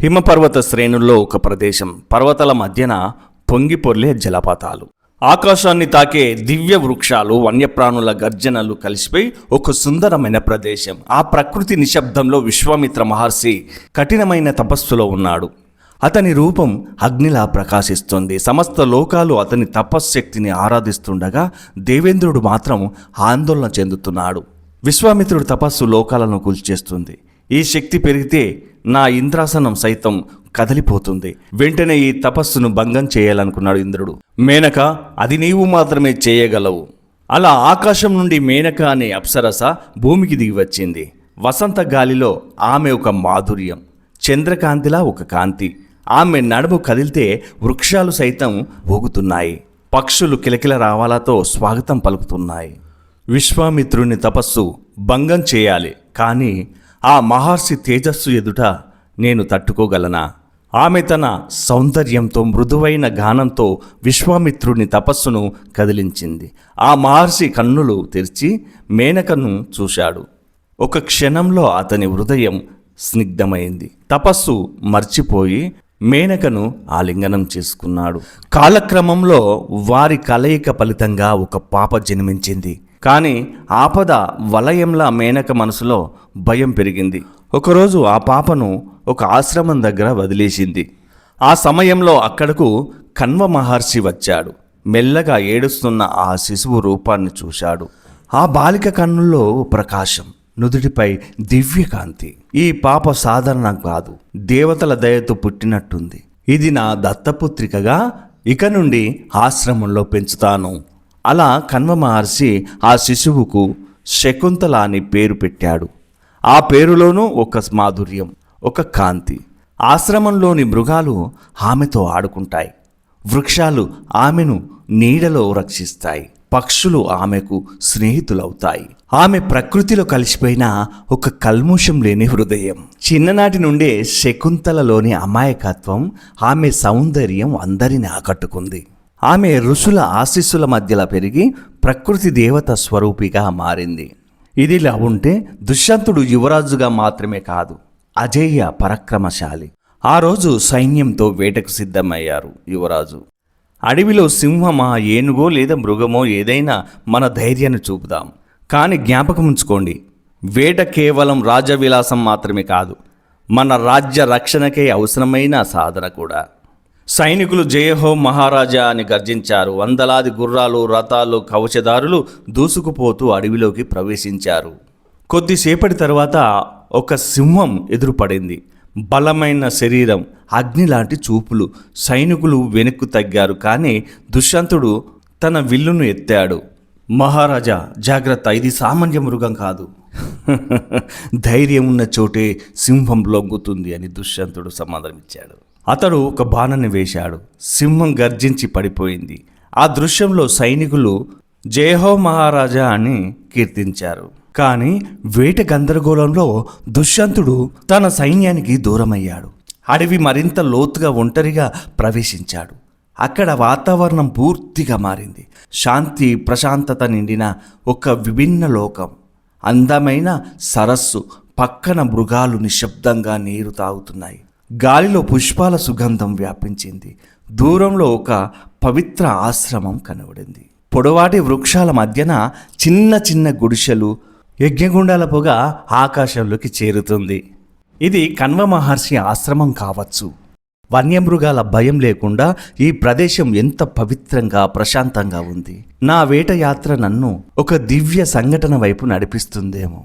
హిమపర్వత శ్రేణుల్లో ఒక ప్రదేశం. పర్వతాల మధ్యన పొంగి పొర్లే జలపాతాలు. ఆకాశాన్ని తాకే దివ్య వృక్షాలు వన్యప్రాణుల గర్జనలు కలిసిపోయి ఒక సుందరమైన ప్రదేశం. ఆ ప్రకృతి నిశ్శబ్దంలో విశ్వామిత్ర మహర్షి కఠినమైన తపస్సులో ఉన్నాడు. అతని రూపం అగ్నిలా ప్రకాశిస్తుంది. సమస్త లోకాలు అతని తపశ్శక్తిని ఆరాధిస్తుండగా దేవేంద్రుడు మాత్రం ఆందోళన చెందుతున్నాడు. విశ్వామిత్రుడు తపస్సు లోకాలను కూల్చేస్తుంది. ఈ శక్తి పెరిగితే నా ఇంద్రాసనం సైతం కదిలిపోతుంది. వెంటనే ఈ తపస్సును భంగం చేయాలనుకున్నాడు ఇంద్రుడు. మేనక అది నీవు మాత్రమే చేయగలవు. అలా ఆకాశం నుండి మేనక అనే అప్సరస భూమికి దిగి వచ్చింది. వసంత గాలిలో ఆమె ఒక మాధుర్యం చంద్రకాంతిలా ఒక కాంతి. ఆమె నడుము కదిలితే వృక్షాలు సైతం ఊగుతున్నాయి. పక్షులు కిలకిల రావాలతో స్వాగతం పలుకుతున్నాయి. విశ్వామిత్రుని తపస్సు భంగం చేయాలి కానీ ఆ మహర్షి తేజస్సు ఎదుట నేను తట్టుకోగలనా? ఆమె తన సౌందర్యంతో మృదువైన గానంతో విశ్వామిత్రుని తపస్సును కదిలించింది. ఆ మహర్షి కన్నులు తెరిచి మేనకను చూశాడు. ఒక క్షణంలో అతని హృదయం స్నిగ్ధమైంది. తపస్సు మర్చిపోయి మేనకను ఆలింగనం చేసుకున్నాడు. కాలక్రమంలో వారి కలయిక ఫలితంగా ఒక పాప జన్మించింది. కానీ ఆపద వలయంలా మేనక మనసులో భయం పెరిగింది. ఒకరోజు ఆ పాపను ఒక ఆశ్రమం దగ్గర వదిలేసింది. ఆ సమయంలో అక్కడకు కన్వ మహర్షి వచ్చాడు. మెల్లగా ఏడుస్తున్న ఆ శిశువు రూపాన్ని చూశాడు. ఆ బాలిక కన్నుల్లో ప్రకాశం నుదుటిపై దివ్యకాంతి. ఈ పాప సాధారణం కాదు దేవతల దయతో పుట్టినట్టుంది. ఇది నా దత్తపుత్రికగా ఇక నుండి ఆశ్రమంలో పెంచుతాను. అలా కన్వ మహర్షి ఆ శిశువుకు శకుంతల అని పేరు పెట్టాడు. ఆ పేరులోనూ ఒక మాధుర్యం ఒక కాంతి. ఆశ్రమంలోని మృగాలు ఆమెతో ఆడుకుంటాయి. వృక్షాలు ఆమెను నీడలో రక్షిస్తాయి. పక్షులు ఆమెకు స్నేహితులవుతాయి. ఆమె ప్రకృతిలో కలిసిపోయిన ఒక కల్ముషం లేని హృదయం. చిన్ననాటి నుండే శకుంతలలోని అమాయకత్వం ఆమె సౌందర్యం అందరిని ఆకట్టుకుంది. ఆమె ఋషుల ఆశీస్సుల మధ్యలో పెరిగి ప్రకృతి దేవత స్వరూపిగా మారింది. ఇదిలా ఉంటే దుష్యంతుడు యువరాజుగా మాత్రమే కాదు అజేయ పరాక్రమశాలి. ఆ రోజు సైన్యంతో వేటకు సిద్ధమయ్యారు యువరాజు. అడవిలో సింహమా ఏనుగో లేదా మృగమో ఏదైనా మన ధైర్యాన్ని చూపుదాం. కానీ జ్ఞాపకం ఉంచుకోండి వేట కేవలం రాజవిలాసం మాత్రమే కాదు మన రాజ్య రక్షణకే అవసరమైన సాధన కూడా. సైనికులు జయహో మహారాజా అని గర్జించారు. వందలాది గుర్రాలు రథాలు కవచదారులు దూసుకుపోతూ అడవిలోకి ప్రవేశించారు. కొద్దిసేపటి తర్వాత ఒక సింహం ఎదురుపడింది. బలమైన శరీరం అగ్ని లాంటి చూపులు. సైనికులు వెనక్కు తగ్గారు కానీ దుష్యంతుడు తన విల్లును ఎత్తాడు. మహారాజా జాగ్రత్త ఇది సామాన్య మృగం కాదు. ధైర్యం ఉన్న చోటే సింహం లొంగుతుంది అని దుష్యంతుడు సమాధానమిచ్చాడు. అతడు ఒక బాణాన్ని వేశాడు. సింహం గర్జించి పడిపోయింది. ఆ దృశ్యంలో సైనికులు జయహో మహారాజా అని కీర్తించారు. కానీ వేట గందరగోళంలో దుష్యంతుడు తన సైన్యానికి దూరమయ్యాడు. అడవి మరింత లోతుగా ఒంటరిగా ప్రవేశించాడు. అక్కడ వాతావరణం పూర్తిగా మారింది. శాంతి ప్రశాంతత నిండిన ఒక విభిన్న లోకం. అందమైన సరస్సు పక్కన మృగాలు నిశ్శబ్దంగా నీరు తాగుతున్నాయి. గాలిలో పుష్పాల సుగంధం వ్యాపించింది. దూరంలో ఒక పవిత్ర ఆశ్రమం కనబడింది. పొడవాటి వృక్షాల మధ్యన చిన్న చిన్న గుడిసెలు యజ్ఞగుండాల పొగ ఆకాశంలోకి చేరుతుంది. ఇది కన్వ మహర్షి ఆశ్రమం కావచ్చు. వన్యమృగాల భయం లేకుండా ఈ ప్రదేశం ఎంత పవిత్రంగా ప్రశాంతంగా ఉంది. నా వేట యాత్ర నన్ను ఒక దివ్య సంఘటన వైపు నడిపిస్తుందేమో.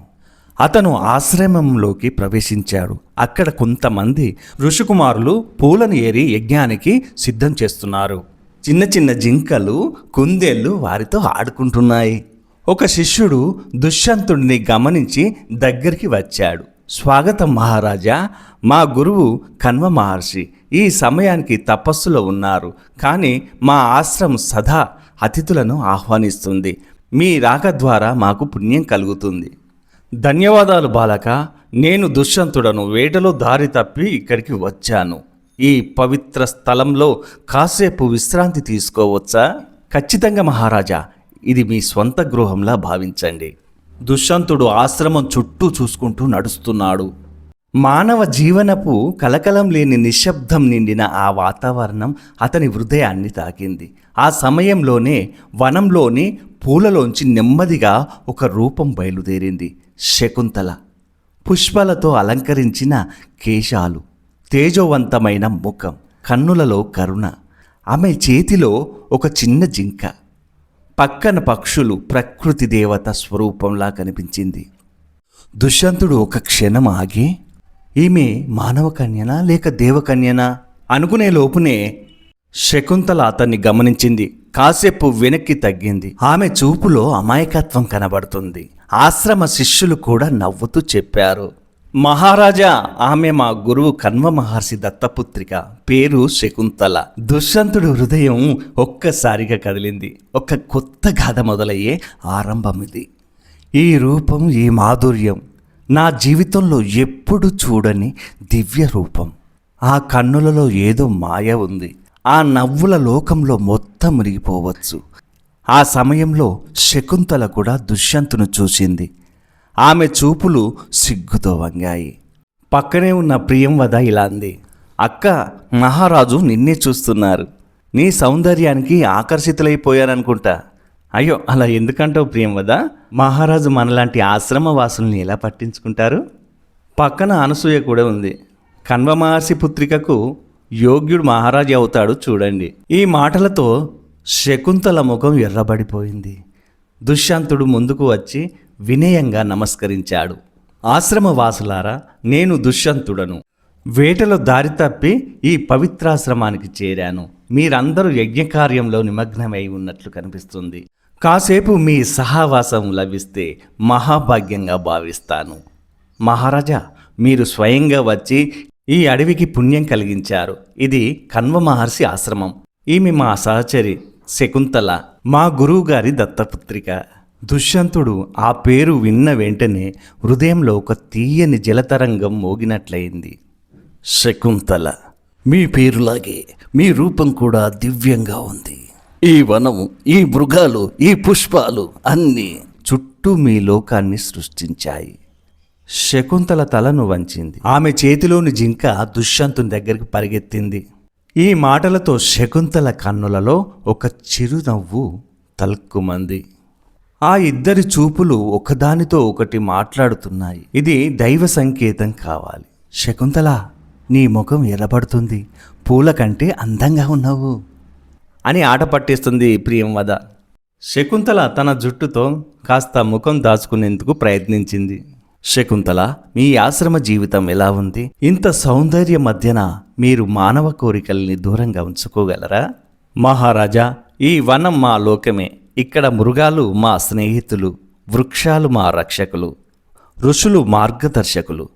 అతను ఆశ్రమంలోకి ప్రవేశించాడు. అక్కడ కొంతమంది ఋషికుమారులు పూలను ఏరి యజ్ఞానికి సిద్ధం చేస్తున్నారు. చిన్న చిన్న జింకలు కుందేళ్ళు వారితో ఆడుకుంటున్నాయి. ఒక శిష్యుడు దుష్యంతుడిని గమనించి దగ్గరికి వచ్చాడు. స్వాగతం మహారాజా మా గురువు కన్వ మహర్షి. ఈ సమయానికి తపస్సులో ఉన్నారు. కానీ మా ఆశ్రమం సదా అతిథులను ఆహ్వానిస్తుంది. మీ రాక ద్వారా మాకు పుణ్యం కలుగుతుంది. ధన్యవాదాలు బాలక. నేను దుష్యంతుడను వేటలో దారి తప్పి ఇక్కడికి వచ్చాను. ఈ పవిత్ర స్థలంలో కాసేపు విశ్రాంతి తీసుకోవచ్చా? ఖచ్చితంగా మహారాజా ఇది మీ స్వంత గృహంలా భావించండి. దుష్యంతుడు ఆశ్రమం చుట్టూ చూసుకుంటూ నడుస్తున్నాడు. మానవ జీవనపు కలకలం లేని నిశ్శబ్దం నిండిన ఆ వాతావరణం అతని హృదయాన్ని తాకింది. ఆ సమయంలోనే వనంలోని పూలలోంచి నెమ్మదిగా ఒక రూపం బయలుదేరింది. శకుంతల పుష్పాలతో అలంకరించిన కేశాలు తేజోవంతమైన ముఖం కన్నులలో కరుణ. ఆమె చేతిలో ఒక చిన్న జింక. పక్కన పక్షులు ప్రకృతి దేవత స్వరూపంలా కనిపించింది. దుష్యంతుడు ఒక క్షణం ఆగి ఈమె మానవ కన్యనా లేక దేవకన్యనా అనుకునే లోపునే శకుంతల అతన్ని గమనించింది. కాసేపు వెనక్కి తగ్గింది. ఆమె చూపులో అమాయకత్వం కనబడుతుంది. ఆశ్రమ శిష్యులు కూడా నవ్వుతూ చెప్పారు. మహారాజా ఆమె మా గురువు కన్వ మహర్షి దత్తపుత్రిక. పేరు శకుంతల. దుష్యంతుడు హృదయం ఒక్కసారిగా కదిలింది. ఒక కొత్త గాథ మొదలయ్యే ఆరంభం ఇది ఈ రూపం ఈ మాధుర్యం నా జీవితంలో ఎప్పుడు చూడని దివ్య రూపం. ఆ కన్నులలో ఏదో మాయ ఉంది. ఆ నవ్వుల లోకంలో మొత్తం మునిగిపోవచ్చు. ఆ సమయంలో శకుంతల కూడా దుష్యంతును చూసింది ఆమె చూపులు సిగ్గుతో వంగాయి పక్కనే ఉన్న ప్రియం వద ఇలా అంది అక్క మహారాజు నిన్నే చూస్తున్నారు. నీ సౌందర్యానికి ఆకర్షితులైపోయారనుకుంటా. అయ్యో అలా ఎందుకంటావు ప్రియం వద మహారాజు మనలాంటి ఆశ్రమవాసుల్ని ఎలా పట్టించుకుంటారు? పక్కన అనసూయ కూడా ఉంది కన్వ మహర్షి పుత్రికకు యోగ్యుడు మహారాజు అవుతాడు చూడండి. ఈ మాటలతో శకుంతల ముఖం ఎర్రబడిపోయింది. దుష్యంతుడు ముందుకు వచ్చి వినయంగా నమస్కరించాడు. ఆశ్రమవాసులారా నేను దుష్యంతుడను. వేటలో దారి తప్పి ఈ పవిత్రాశ్రమానికి చేరాను. మీరందరూ యజ్ఞకార్యంలో నిమగ్నమై ఉన్నట్లు కనిపిస్తుంది. కాసేపు మీ సహవాసం లభిస్తే మహాభాగ్యంగా భావిస్తాను. మహారాజా మీరు స్వయంగా వచ్చి ఈ అడవికి పుణ్యం కలిగించారు. ఇది కన్వ మహర్షి ఆశ్రమం. ఈమె మా సహచరి శకుంతల మా గురువుగారి దత్తపుత్రిక. దుష్యంతుడు ఆ పేరు విన్న వెంటనే హృదయంలో ఒక తీయని జలతరంగం మోగినట్లయింది. శకుంతల మీ పేరులాగే మీ రూపం కూడా దివ్యంగా ఉంది. ఈ వనం ఈ మృగాలు ఈ పుష్పాలు అన్నీ చుట్టూ మీ లోకాన్ని సృష్టించాయి. శకుంతల తలను వంచింది. ఆమె చేతిలోని జింక దుష్యంతుని దగ్గరికి పరిగెత్తింది. ఈ మాటలతో శకుంతల కన్నులలో ఒక చిరునవ్వు తలుక్కుమంది ఆ ఇద్దరి చూపులు ఒకదానితో ఒకటి మాట్లాడుతున్నాయి. ఇది దైవ సంకేతం కావాలి. శకుంతల నీ ముఖం ఎర్రబడుతుంది. పూల కంటే అందంగా ఉన్నావు అని ఆట పట్టిస్తుంది ప్రియంవద శకుంతల తన జుట్టుతో కాస్త ముఖం దాచుకునేందుకు ప్రయత్నించింది. శకుంతల మీ ఆశ్రమ జీవితం ఎలా ఉంది? ఇంత సౌందర్య మధ్యన మీరు మానవ కోరికల్ని దూరంగా ఉంచుకోగలరా? మహారాజా ఈ వనం మా లోకమే. ఇక్కడ మృగాలు మా స్నేహితులు వృక్షాలు మా రక్షకులు ఋషులు మార్గదర్శకులు.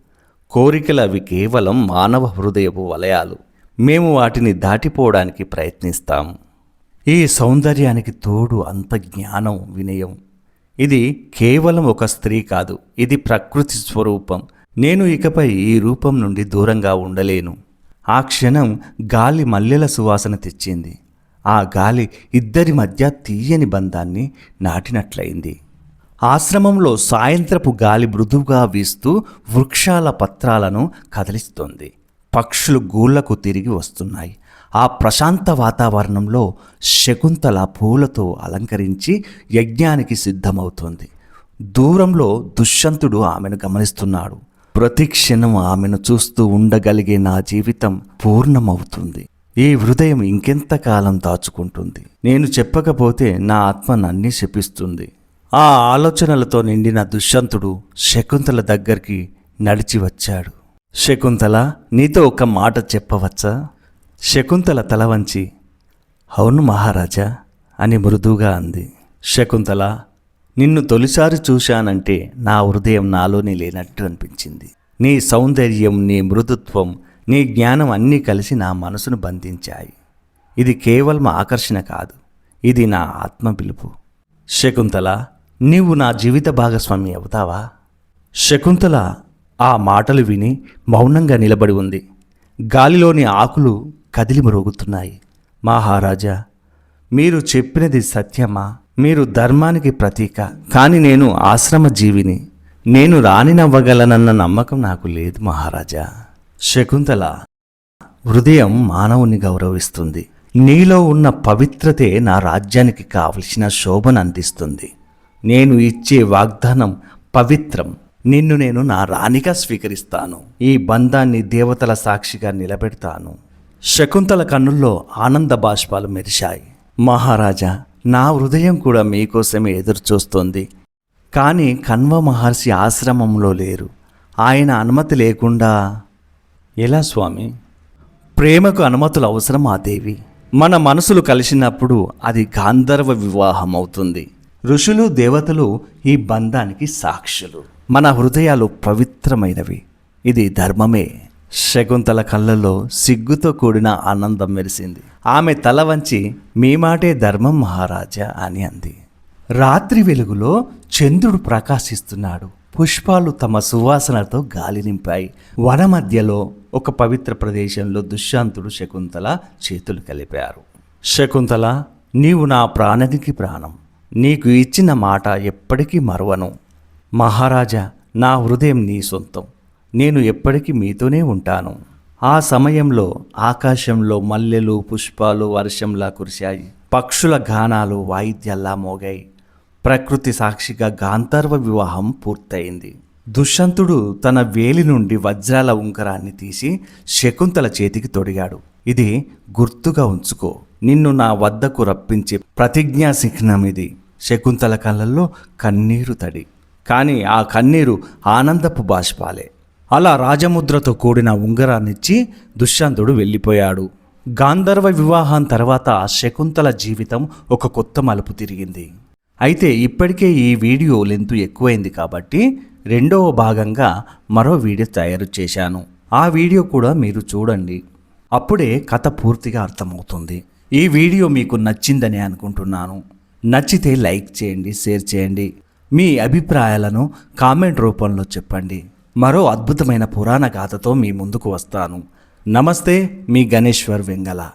కోరికలు అవి కేవలం మానవ హృదయపు వలయాలు. మేము వాటిని దాటిపోవడానికి ప్రయత్నిస్తాం. ఈ సౌందర్యానికి తోడు అంత జ్ఞానం వినయం ఇది కేవలం ఒక స్త్రీ కాదు ఇది ప్రకృతి స్వరూపం. నేను ఇకపై ఈ రూపం నుండి దూరంగా ఉండలేను. ఆ క్షణం గాలి మల్లెల సువాసన తెచ్చింది. ఆ గాలి ఇద్దరి మధ్య తీయని బంధాన్ని నాటినట్లయింది. ఆశ్రమంలో సాయంత్రపు గాలి మృదువుగా వీస్తూ వృక్షాల పత్రాలను కదిలిస్తోంది. పక్షులు గూళ్ళకు తిరిగి వస్తున్నాయి. ఆ ప్రశాంత వాతావరణంలో శకుంతల పూలతో అలంకరించి యజ్ఞానికి సిద్ధమవుతుంది. దూరంలో దుష్యంతుడు ఆమెను గమనిస్తున్నాడు. ప్రతి క్షణం ఆమెను చూస్తూ ఉండగలిగే నా జీవితం పూర్ణమవుతుంది. ఈ హృదయం ఇంకెంతకాలం దాచుకుంటుంది. నేను చెప్పకపోతే నా ఆత్మ నన్నీ శపిస్తుంది. ఆ ఆలోచనలతో నిండిన దుష్యంతుడు శకుంతల దగ్గరికి నడిచి వచ్చాడు. శకుంతల నీతో ఒక మాట చెప్పవచ్చా? శకుంతల తల వంచి అవును మహారాజా అని మృదువుగా అంది. శకుంతల నిన్ను తొలిసారి చూశానంటే నా హృదయం నాలోనే లేనట్టు అనిపించింది. నీ సౌందర్యం నీ మృదుత్వం నీ జ్ఞానం అన్నీ కలిసి నా మనసును బంధించాయి. ఇది కేవలం ఆకర్షణ కాదు ఇది నా ఆత్మ పిలుపు. శకుంతల నీవు నా జీవిత భాగస్వామి అవుతావా? శకుంతల ఆ మాటలు విని మౌనంగా నిలబడి ఉంది. గాలిలోని ఆకులు కదిలి మరుగుతున్నాయి. మహారాజా మీరు చెప్పినది సత్యమా? మీరు ధర్మానికి ప్రతీక. కానీ నేను ఆశ్రమ జీవిని నేను రానినవ్వగలనన్న నమ్మకం నాకు లేదు మహారాజా. శకుంతల హృదయం మానవుని గౌరవిస్తుంది. నీలో ఉన్న పవిత్రతే నా రాజ్యానికి కావలసిన శోభను అందిస్తుంది. నేను ఇచ్చే వాగ్దానం పవిత్రం. నిన్ను నేను నా రాణిగా స్వీకరిస్తాను. ఈ బంధాన్ని దేవతల సాక్షిగా నిలబెడతాను. శకుంతల కన్నుల్లో ఆనంద బాష్పాలు మెరిశాయి. మహారాజా నా హృదయం కూడా మీకోసమే ఎదురు చూస్తోంది కానీ కన్వ మహర్షి ఆశ్రమంలో లేరు. ఆయన అనుమతి లేకుండా ఎలా స్వామి? ప్రేమకు అనుమతులు అవసరం ఆ దేవి. మన మనసులు కలిసినప్పుడు అది గాంధర్వ వివాహం అవుతుంది ఋషులు దేవతలు ఈ బంధానికి సాక్షులు. మన హృదయాలు పవిత్రమైనవి. ఇది ధర్మమే. శకుంతల కళ్ళలో సిగ్గుతో కూడిన ఆనందం మెరిసింది. ఆమె తల వంచి మీ మాటే ధర్మం మహారాజా అని అంది. రాత్రి వెలుగులో చంద్రుడు ప్రకాశిస్తున్నాడు. పుష్పాలు తమ సువాసనతో గాలి నింపాయి. వన మధ్యలో ఒక పవిత్ర ప్రదేశంలో దుష్యంతుడు శకుంతల చేతులు కలిపారు. శకుంతల నీవు నా ప్రాణానికి ప్రాణం. నీకు ఇచ్చిన మాట ఎప్పటికీ మరువను. మహారాజా నా హృదయం నీ సొంతం. నేను ఎప్పటికీ మీతోనే ఉంటాను. ఆ సమయంలో ఆకాశంలో మల్లెలు పుష్పాలు వర్షంలా కురిశాయి. పక్షుల గానాలు వాయిద్యాల్లా మోగాయి. ప్రకృతి సాక్షిగా గాంధర్వ వివాహం పూర్తయింది. దుష్యంతుడు తన వేలి నుండి వజ్రాల ఉంగరాన్ని తీసి శకుంతల చేతికి తొడిగాడు. ఇది గుర్తుగా ఉంచుకో. నిన్ను నా వద్దకు రప్పించే ప్రతిజ్ఞా చిహ్నం ఇది. శకుంతల కళ్ళల్లో కన్నీరు తడి. కానీ ఆ కన్నీరు ఆనందపు బాష్పాలే. అలా రాజముద్రతో కూడిన ఉంగరాన్నిచ్చి దుష్యంతుడు వెళ్ళిపోయాడు. గాంధర్వ వివాహం తర్వాత శకుంతల జీవితం ఒక కొత్త మలుపు తిరిగింది. అయితే ఇప్పటికే ఈ వీడియో లెంతు ఎక్కువైంది కాబట్టి రెండవ భాగంగా మరో వీడియో తయారు చేశాను. ఆ వీడియో కూడా మీరు చూడండి. అప్పుడే కథ పూర్తిగా అర్థమవుతుంది. ఈ వీడియో మీకు నచ్చిందని అనుకుంటున్నాను. నచ్చితే లైక్ చేయండి షేర్ చేయండి. మీ అభిప్రాయాలను కామెంట్ రూపంలో చెప్పండి. మరో అద్భుతమైన పురాణ గాథతో మీ ముందుకు వస్తాను. నమస్తే మీ గణేశ్వర్ వెంగళ.